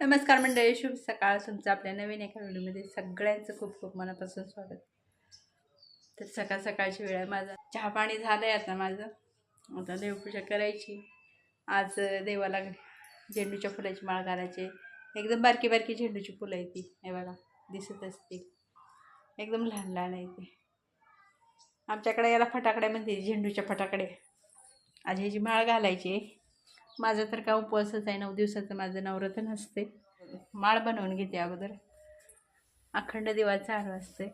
नमस्कार मंडळी शुभ सकाळ. तुमचं आपल्या नवीन एका व्हिडिओमध्ये सगळ्यांचं खूप खूप मनापासून स्वागत. तर सकाळ सकाळची वेळ आहे माझा. चहा पाणी झालं आहे आता माझं. आता देवपूजा करायची. आज देवाला झेंडूच्या फुलाची माळ घालायची. एकदम बारकी बारकी झेंडूची फुलं आहे ती. देवाला दिसत असते. एकदम लहान लहान आहे ती. आमच्याकडे याला फटाकड्या म्हणते झेंडूच्या फटाकडे. आज ह्याची माळ घालायची. माझा तर का उपवासच आहे नऊ दिवसाचं माझं नवरत्न असते माळ बनवून घेते अगोदर. अखंड दिवाचा आळ असते.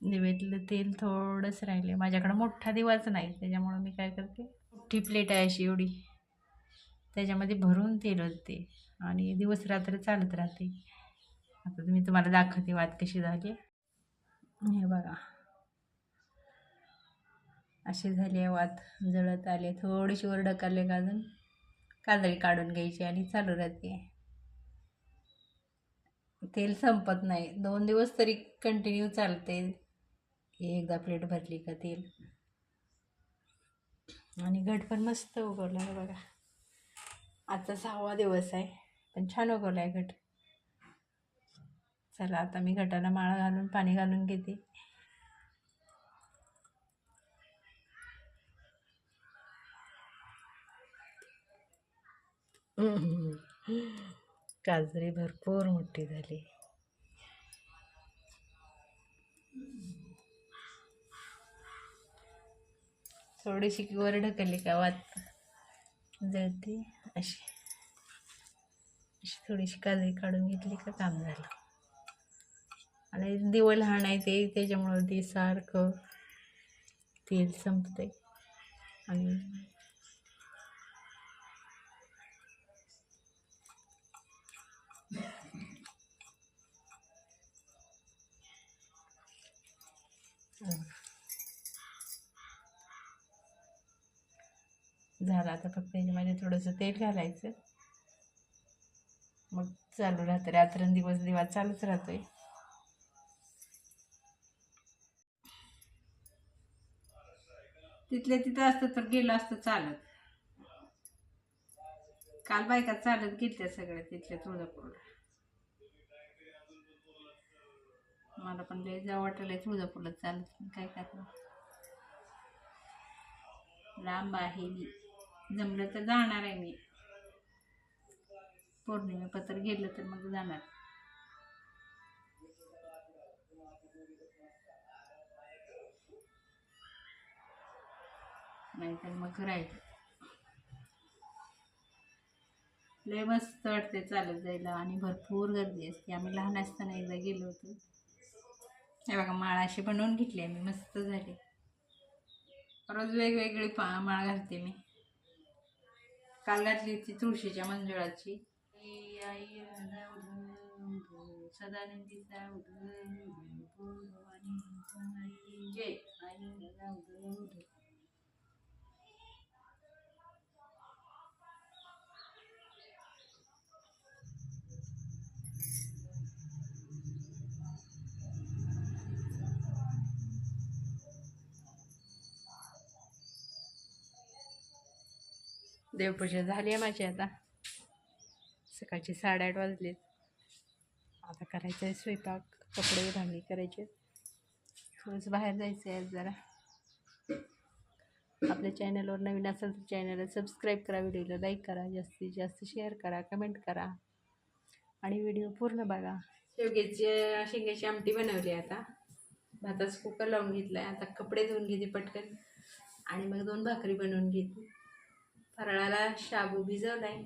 दिवेतलं तेल थोडंच राहिले माझ्याकडं मोठा दिवाच नाही त्याच्यामुळं मी काय करते? मोठी प्लेट आहे अशी एवढी. त्याच्यामध्ये भरून तेल होते आणि दिवस रात्र चालत राहते. आता मी तुम्हाला दाखवते वात कशी झाली. हे बघा. अशी झाली आहे वात. जळत आले. थोडीशी वर ढकलले का अजून? काजळी काढून घ्यायची आणि चालू राहते. तेल संपत नाही. दोन दिवस तरी कंटिन्यू चालते. एकदा प्लेट भरली का तेल? आणि घट पण मस्त उगवला आहे बघा. आजचा सहावा दिवस आहे पण छान उगवला आहे घट. चला आता मी घटाला माळा घालून पाणी घालून घेते. गाजरी भरपूर मोठी झाली. थोडीशी वर ढकलली का वात? जळते. अशी. अशी थोडीशी काजळी काढून घेतली का काम झालं. आणि दिवं लहान आहे ते त्याच्यामुळं ते सारखं तेल संपते आणि झालं. आता फक्त याच्यामध्ये थोडंसं तेल घालायचं. मग चालू राहतं. रात्रंदिवस दिवा चालूच राहतोय. तिथल्या तिथं असतं तर गेलं असतं चालत. काल बायका चालत गेल्या सगळ्या तिथल्या तुळजापूरला. मला पण लय जाऊ वाटलं तुळजापूरला चालत. काय करणार? लांब आहे मी. जमलं तर जाणार आहे मी. पौर्णिमेपत्र गेलं तर मग जाणार. नाहीतर मग राहील लय मस्त वाटते चालत जायला आणि भरपूर गर्दी असते. आम्ही लहान असताना एकदा गेलो होतो. हे बघा माळ अशी बनवून घेतली आम्ही. मस्त झाली. रोज वेगवेगळी पा माळ घालते मी. काल घातली ती तुळशीच्या मंजुळाची. आई सदानंदीचा जय. आई देवपूजा झाली आहे माझी आता. सकाळची साडेआठ वाजलेत. आता करायचं आहे स्वयंपाक कपडे भांडी करायचे थोडंसं बाहेर जायचं आहे आज जरा. आपल्या चॅनलवर नवीन असेल तर चॅनलला सबस्क्राईब करा व्हिडिओला लाईक करा जास्तीत जास्त शेअर करा कमेंट करा आणि व्हिडिओ पूर्ण बघा. शेवग्याची शेंग्याची आमटी बनवली आहे आता. भाताचं कुकर लावून घेतला आहे आता कपडे धुवून घेते पटकन. आणि मग दोन भाकरी बनवून घेते. फराळाला शाबू भिजवला आहे